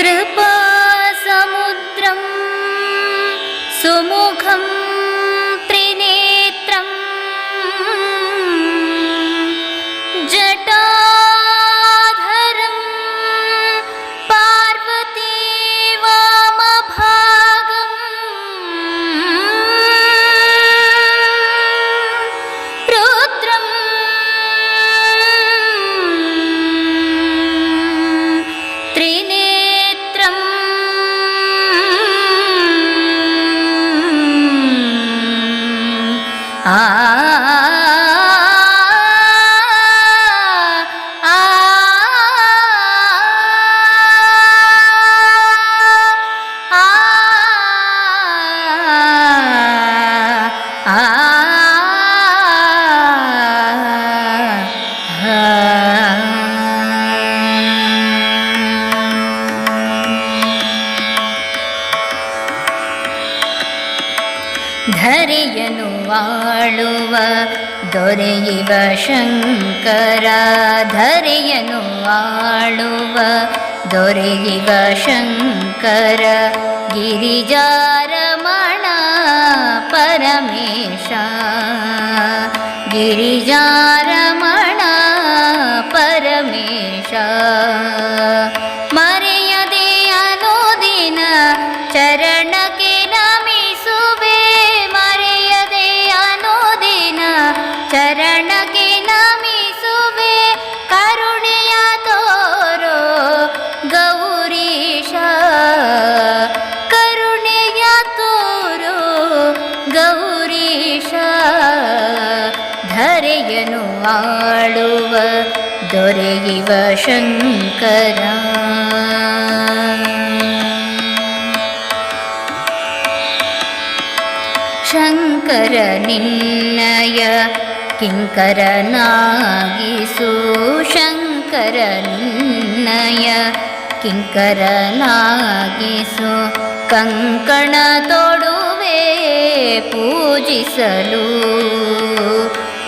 कृपा समुद्रम् 啊。ಧರೆಯನು ಆಳುವ ದೊರೆಯುವ ಶಂಕರ ಧರೆಯನು ಆಳುವ ದೊರೆಯುವ ಶಂಕರ ಗಿರಿಜಾರಮಣ ಪರಮೇಶ ಗಿರಿಜಾರಮಣ ಧರೆಯನು ಆಳುವ ದೊರೆಯುವ ಶಂಕರ. ಶಂಕರ ನಿನ್ನಯ ಕಿಂಕರನಾಗಿಸು. ಶಂಕರ ನಿನ್ನಯ ಕಿಂಕರನಾಗಿಸು. ಕಂಕಣ ತೊಡುವೆ ಪೂಜಿಸಲು.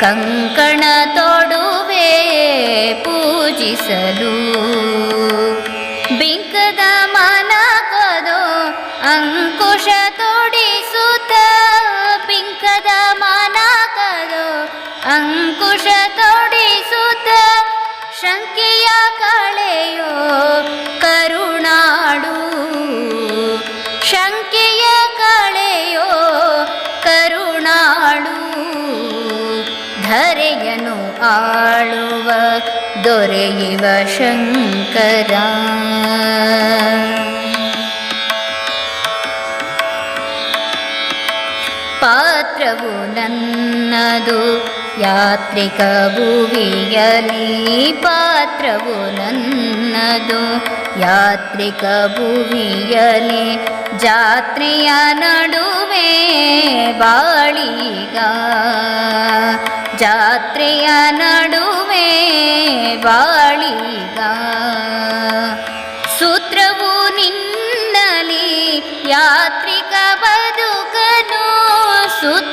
ಕಂಕಣ ತೊಡುವೆ ಪೂಜಿಸಲು. ಬಿಂಕದ ಮನ ಕದೋ ಅಂಕುಶ ತೊಡಿಸುತ್ತ ದೊರೆಯುವ ಶಂಕರ. ಪಾತ್ರವು ನನ್ನದು ಯಾತ್ರಿಕ ಭುವಿಯಲಿ ಪಾತ್ರವು ನನ್ನದು ಯಾತ್ರಿಕ ಭುವಿಯಲಿ ಜಾತ್ರೆಯ ನಡುವೆ ಬಾಳಿಗ. ಜಾತ್ರೆಯ ನಡುವೆ ಬಾಳಿಗ. ಸೂತ್ರವು ನಿನ್ನಲಿ ಯಾತ್ರಿಕ ಬದುಕನು. ಸೂತ್ರವು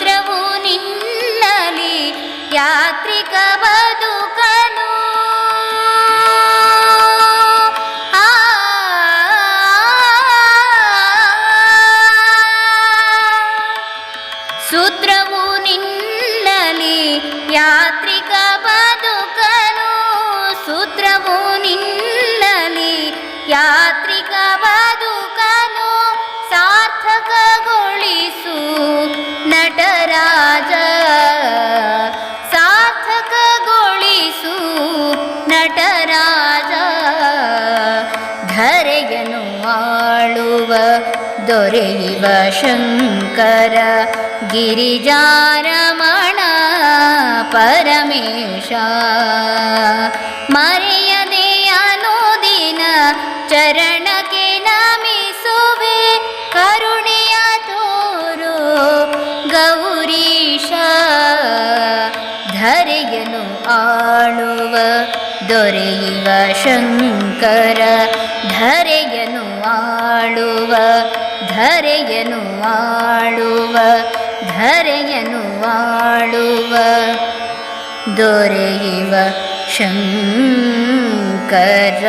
ಧರೆಯನು ಆಳುವ ದೊರೆಯುವ ಶಂಕರ ಗಿರಿಜಾರಮಣ ಪರಮೇಶ ಮರೆಯದೆ ಅನುದಿನ ಚರಣಕ್ಕೆ ಶಂಕರ ಧರೆಯನು ಆಳುವ ಧರೆಯನು ಆಳುವ ಧರೆಯನು ಆಳುವ. ದೊರೆಯುವ ಶಂಕರ